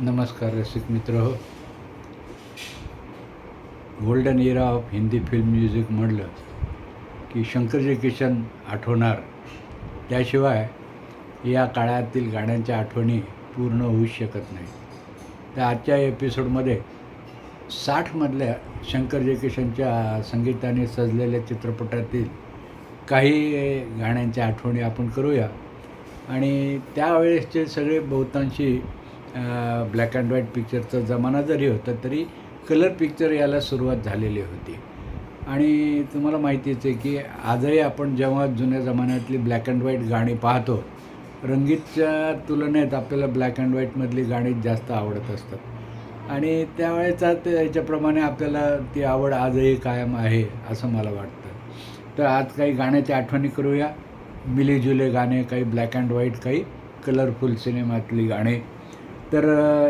नमस्कार रसिक मित्र. हो golden era of Hindi film music म्हणलं की शंकरजी किशन आठवणार. त्याशिवाय या काळातील गाण्यांच्या आठवणी पूर्ण होऊ शकत नाही तर आजच्या एपिसोडमध्ये साठमधल्या शंकर किशनच्या संगीताने सजलेल्या चित्रपटातील काही गाण्यांच्या आठवणी आपण करूया. आणि त्यावेळेसचे सगळे बहुतांशी ब्लॅक अँड व्हाईट पिक्चरचा जमाना जरी होता तरी कलर पिक्चर याला सुरुवात झालेली होती. आणि तुम्हाला माहितीच आहे की आजही आपण जेव्हा जुन्या जमान्यातली ब्लॅक अँड व्हाईट गाणी पाहतो रंगीतच्या तुलनेत आपल्याला ब्लॅक अँड व्हाईटमधली गाणी जास्त आवडत असतात. आणि त्यावेळेचा त्याच्याप्रमाणे आपल्याला ती आवड आजही कायम आहे असं मला वाटतं. तर आज काही गाण्याच्या आठवणी करूया. मिली जुले गाणे काही ब्लॅक अँड व्हाईट काही कलरफुल सिनेमातली गाणे. तर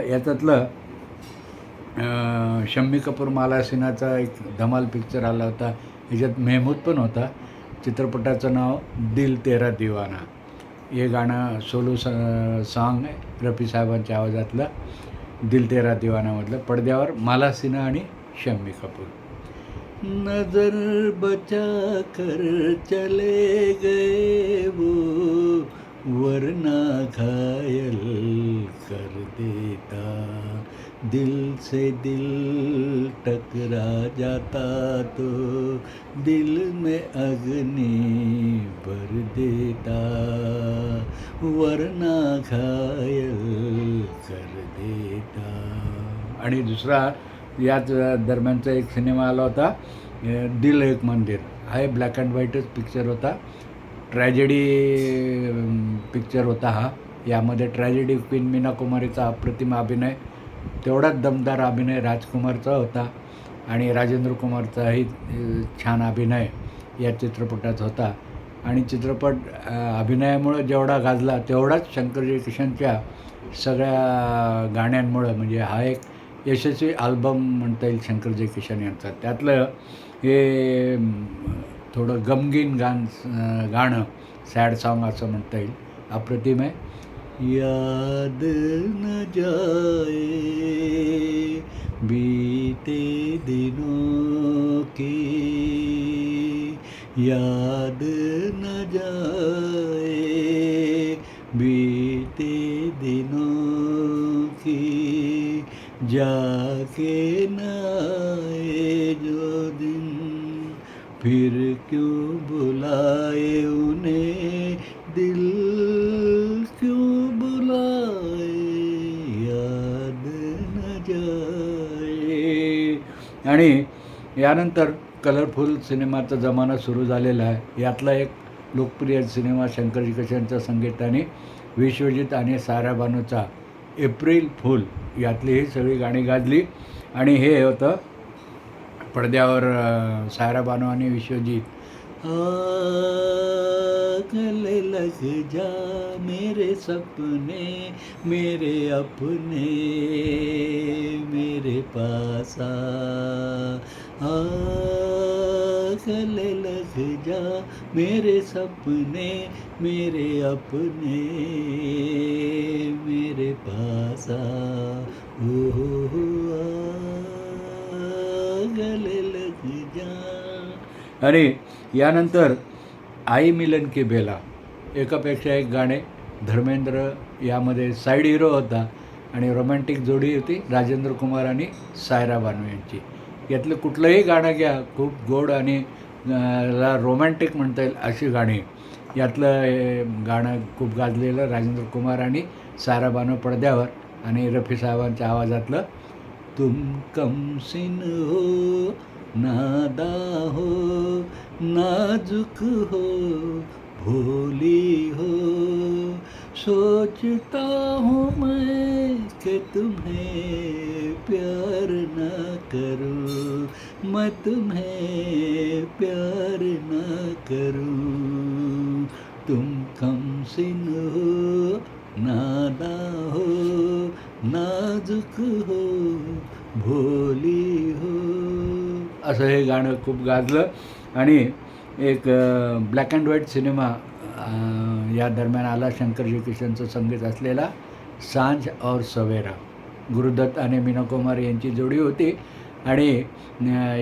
याच्यातलं शम्मी कपूर माला सिन्हाचा एक धमाल पिक्चर आला होता. ह्याच्यात मेहमूद पण होता. चित्रपटाचं नाव दिल तेरा दिवाना. हे गाणं सोलो स सॉन्ग आहे रफी साहेबांच्या आवाजातलं दिल तेरा दिवानामधलं. पडद्यावर माला सिन्हा आणि शम्मी कपूर. नजर बचा कर चले गए वो वरना घायल कर देता। दिल से दिल टकरा जाता तो दिल में अग्नि भर देता। वरना घायल कर देता। आणि दुसरा याच दरम्यानचा एक सिनेमा आला होता दिल एक मंदिर. हा ब्लॅक अँड व्हाईटच पिक्चर होता. ट्रॅजेडी पिक्चर होता हा. यामध्ये ट्रॅजेडी क्वीन मीना कुमारीचा अप्रतिम अभिनय तेवढाच दमदार अभिनय राजकुमारचा होता आणि राजेंद्र कुमारचाही छान अभिनय या चित्रपटात होता. आणि चित्रपट अभिनयामुळं जेवढा गाजला तेवढाच शंकरजी किशनच्या सगळ्या गाण्यांमुळं म्हणजे हा एक यशस्वी आल्बम म्हणता येईल शंकरजी किशन यांचा. त्यातलं हे थोडं गमगीन गाण गाणं, सॅड सॉन्ग असं म्हणता येईल. अप्रतिम आहे. याद न जाए बीते दिनों की, याद न जाए बीते दिनों की, जाके न आए जो दिन फिर क्यों बुलाए उन्हें? दिल क्यों बुलाए? याद न जाए। आणि यानंतर कलरफुल सिनेमाचा जमाना सुरू झालेला आहे. यातला एक लोकप्रिय सिनेमा शंकरजी कशांच्या संगीताने विश्वजित आणि सारा बानूचा एप्रिल फूल. यातली ही सगळी गाणी गाजली. आणि हे होतं पडद्यावर सायरा बानो आणि विश्वजीत. गले लग जा मेरे सपने मेरे अपने मेरे पास. आ गले लग जा मेरे सपने मेरे अपने मेरे पासा. ओ हो हो। आणि यानंतर आई मिलन की बेला एकापेक्षा एक गाणे. धर्मेंद्र यामध्ये साईड हिरो होता आणि रोमॅन्टिक जोडी होती राजेंद्र कुमार आणि सायरा बानू यांची. यातलं कुठलंही गाणं घ्या खूप गोड आणि ला रोमॅन्टिक म्हणता येईल अशी गाणी. यातलं गाणं खूप गाजलेलं राजेंद्र कुमार आणि सायरा बानू पडद्यावर आणि रफी साहेबांच्या आवाजातलं तुम कमसिन हो नादा हो, नाजुक हो, भोली हो। सोचता हूँ मैं कि तुम्हें प्यार न करूँ, मैं तुम्हें प्यार न करूँ। तुम कम सिन हो, नादा हो, नाजुक हो, भोली हो। असं हे गाणं खूप गाजलं. आणि एक ब्लॅक अँड व्हाईट सिनेमा या दरम्यान आला शंकरजी किशनचं संगीत असलेला सांज और सवेरा. गुरुदत्त आणि मीना कुमार यांची जोडी होती. आणि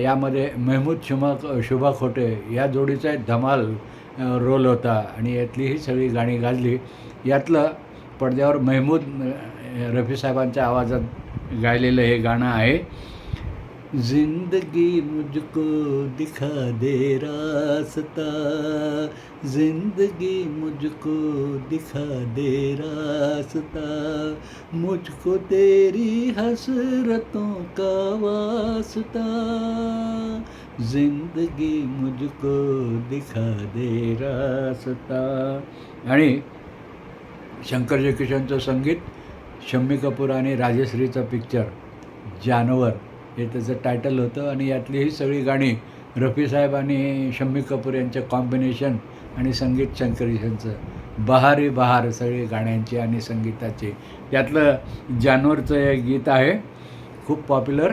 यामध्ये महमूद शुमा शुभा खोटे या जोडीचा एक धमाल रोल होता. आणि यातली ही सगळी गाणी गाजली. यातलं पडद्यावर महमूद रफी साहेबांच्या आवाजात गायलेलं हे गाणं आहे. जिंदगी मुझको दिखा दे रास्ता। जिंदगी मुझको दिखा दे रास्ता। मुझको तेरी हसरतों का वास्ता। जिंदगी मुझको दिखा दे रास्ता। आणि शंकर जयकिशनचं संगीत शम्मी कपूर आणि राजश्रीचं पिक्चर जानवर. हे त्याचं टायटल होतं आणि यातली ही सगळी गाणी रफीसाहेब आणि शम्मी कपूर यांचं कॉम्बिनेशन आणि संगीत शंकर यांचं. बहारी बहार सगळी गाण्यांची आणि संगीताची. त्यातलं जानवरचं एक गीत आहे खूप पॉप्युलर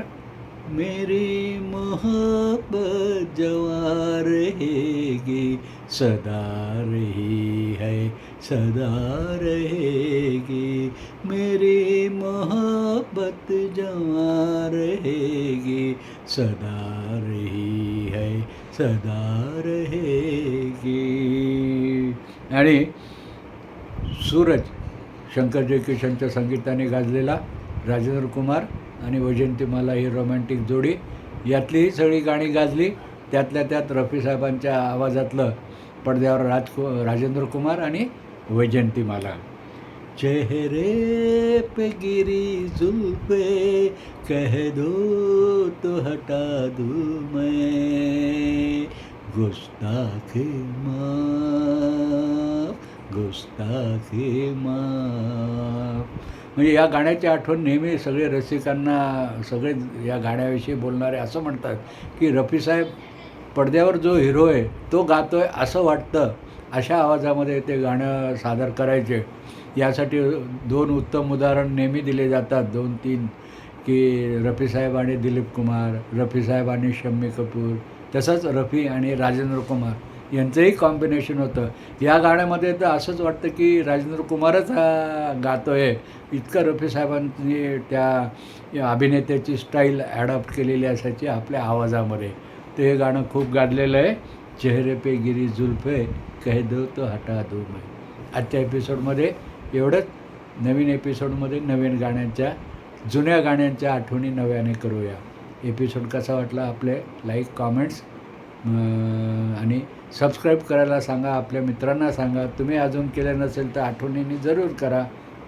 मेरी मोहब्बत जवा रहेगी सदा रही है. सदा रहेगी मेरी मोहब्बत जमा रहेगी। सदा रही है सदा रहेगी। आणि सूरज शंकर जयकिशनच्या संगीताने गाजलेला राजेंद्र कुमार आणि वैजयंतीमाला ही रोमॅन्टिक जोडी यातलीही सगळी गाणी गाजली. त्यातल्या त्यात रफी साहेबांच्या आवाजातलं पडद्यावर राजकु राजेंद्र कुमार आणि वैजयंतीमाला चेहरे पे गिरी जुल्फे कह दो तो हटा दूँ मैं. गुस्ताखे माफ गुस्ताखे माफ. म्हणजे या गाण्याची आठवण नेहमी सगळे रसिकांना सगळे या गाण्याविषयी बोलणारे असं म्हणतात की रफीसाहेब पडद्यावर जो हिरो आहे तो गातो आहे असं वाटतं. अशा आवाजामध्ये ते गाणं सादर करायचे. यासाठी दोन उत्तम उदाहरण नेहमी दिले जातात. दोन तीन की रफीसाहेब आणि दिलीप कुमार रफीसाहेब आणि शम्मी कपूर तसंच रफी आणि राजेंद्र कुमार यांचंही कॉम्बिनेशन होतं. या गाण्यामध्ये तर असंच वाटतं की राजेंद्र कुमारच हा गातो आहे इतकं रफी साहेबांनी त्या अभिनेत्याची स्टाईल ॲडॉप्ट केलेली असायची आपल्या आवाजामध्ये. ते हे गाणं खूप गाजलेलं आहे. चेहरे पे गिरी जुल्फे कह दो तो हटा दो मैं. आजच्या एपिसोडमध्ये एवढंच. नवीन एपिसोडमध्ये नवीन गाण्यांच्या जुन्या गाण्यांच्या आठवणी नव्याने करूया. एपिसोड कसा वाटला आपले लाईक कॉमेंट्स आणि सबस्क्राईब करायला सांगा आपल्या मित्रांना सांगा. तुम्ही अजून केलं नसेल तर आठवणीने जरूर करा.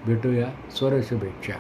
भेटूया स्वर शुभेच्छा